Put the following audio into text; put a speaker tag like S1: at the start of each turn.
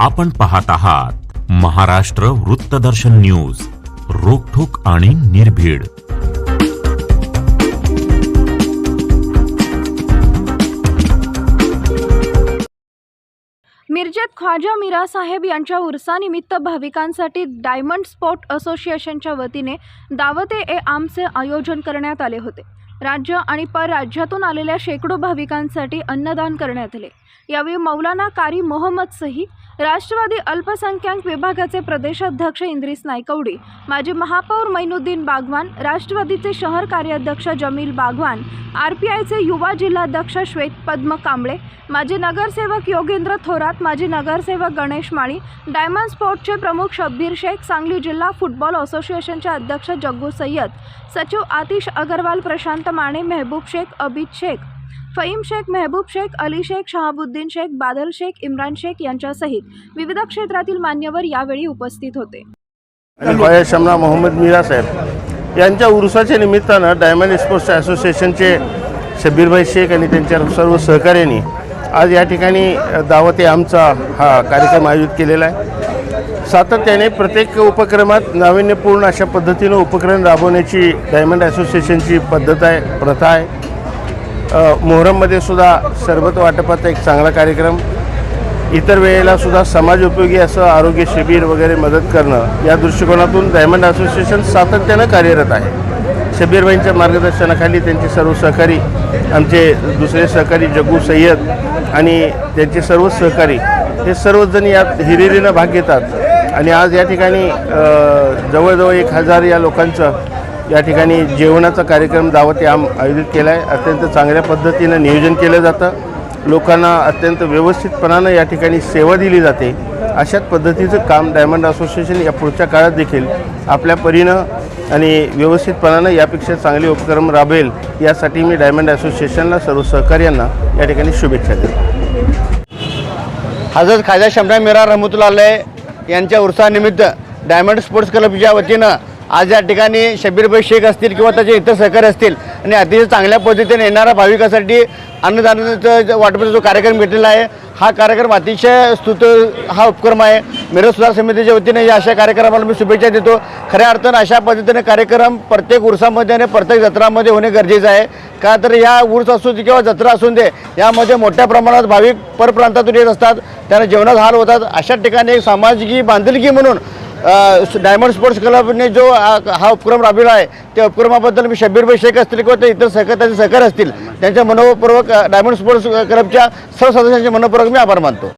S1: आपण पाहत आहात महाराष्ट्र वृत्तदर्शन न्यूज रोखोक आणि निर्भीड.
S2: मिरजेत ख्वाजा मीरा साहेब यांच्या उरसानिमित्त भाविकांसाठी डायमंड स्पोर्ट असोसिएशनच्या वतीने दावते ए आमचे आयोजन करण्यात आले होते. राज्य आणि परराज्यातून आलेल्या शेकडो भाविकांसाठी अन्नदान करण्यात आले. यावेळी मौलाना कारी मोहम्मद सही राष्ट्रवादी अल्पसंख्याक विभागाचे प्रदेशाध्यक्ष इंद्रिस नायकवडी माजी महापौर मैनुद्दीन बागवान राष्ट्रवादीचे शहर कार्याध्यक्ष जमील बागवान आर पी आयचे युवा जिल्हाध्यक्ष श्वेत पद्म कांबळे माजी नगरसेवक योगेंद्र थोरात माजी नगरसेवक गणेश माळी डायमंड स्पोर्टचे प्रमुख शब्बीर शेख सांगली जिल्हा फुटबॉल असोसिएशनचे अध्यक्ष जग्गू सय्यद सचिव आतिश अगरवाल प्रशांत माने मेहबूब शेख अबिद शेख फईम शेख मेहबूब शेख अली शेख शहाबुद्दीन शेख बादल शेख इम्रान शेख यांच्यासहित विविध क्षेत्रातील मान्यवर यावेळी उपस्थित होते.
S3: शमना मोहम्मद मीरा साहेब यांच्या उरुसाच्या निमित्तानं डायमंड स्पोर्ट्स असोसिएशनचे शब्बीरभाई शेख आणि त्यांच्या सर्व सहकार्यांनी आज या ठिकाणी दावते आमचा हा कार्यक्रम आयोजित केलेला आहे. सातत्याने प्रत्येक उपक्रमात नाविन्यपूर्ण अशा पद्धतीनं उपक्रम राबवण्याची डायमंड असोसिएशनची पद्धत आहे प्रथा आहे. मोहरममध्ये सुद्धा सरबत वाटपाचा एक चांगला कार्यक्रम इतर वेळेला सुद्धा समाज उपयोगी असं आरोग्य शिबिर वगैरे मदत करणं या दृष्टिकोनातून डायमंड असोसिएशन सातत्यानं कार्यरत आहे. शबीरबाईंच्या मार्गदर्शनाखाली त्यांचे सर्व सहकारी आमचे दुसरे सहकारी जगू सय्यद आणि त्यांचे सर्व सहकारी हे सर्वजण यात हिरिरीनं भाग घेतात. आणि आज या ठिकाणी जवळजवळ एक हजार या लोकांचं या ठिकाणी जेवणाचा कार्यक्रम दावते आम आयोजित केला आहे अत्यंत चांगल्या पद्धतीनं नियोजन केलं जातं. लोकांना अत्यंत व्यवस्थितपणानं या ठिकाणी सेवा दिली जाते. अशाच पद्धतीचं काम डायमंड असोसिएशन या पुढच्या काळात देखील आपल्या परीनं आणि व्यवस्थितपणानं यापेक्षा चांगले उपक्रम राबेल यासाठी मी डायमंड असोसिएशनला सर्व सहकार्यांना या ठिकाणी शुभेच्छा देतो.
S4: हजरत खाजा शमरा मिरा रहमतुल्लाह यांच्या उत्साहानिमित्त डायमंड स्पोर्ट्स क्लबच्या वतीनं आज या ठिकाणी शबीरभाई शेख असतील किंवा त्याचे इतर सहकारी असतील आणि अतिशय चांगल्या पद्धतीने येणाऱ्या भाविकासाठी अन्नदानाचा जो वाटपाचा जो कार्यक्रम घेतलेला आहे हा कार्यक्रम अतिशय स्तुत हा उपक्रम आहे. मिरज सुधार समितीच्या वतीने या अशा कार्यक्रमाला मी शुभेच्छा देतो. खऱ्या अर्थानं अशा पद्धतीने कार्यक्रम प्रत्येक उर्सामध्ये आणि प्रत्येक जत्रामध्ये होणे गरजेचं आहे. का तर या उर्स असू दे किंवा जत्रा असू दे यामध्ये मोठ्या प्रमाणात भाविक परप्रांतातून येत असतात त्यांना जेवणात हाल होतात. अशा ठिकाणी एक सामाजिक बांधिलकी म्हणून डायमंड स्पोर्ट्स क्लबने जो हा उपक्रम राबविला आहे त्या उपक्रमाबद्दल मी शब्बीरभाई शेख असतील किंवा ते इतर सहकार त्याचे सहकार असतील त्यांच्या मनोपूर्वक डायमंड स्पोर्ट्स क्लबच्या सर्व सदस्यांचे मनोपूर्वक मी आभार मानतो.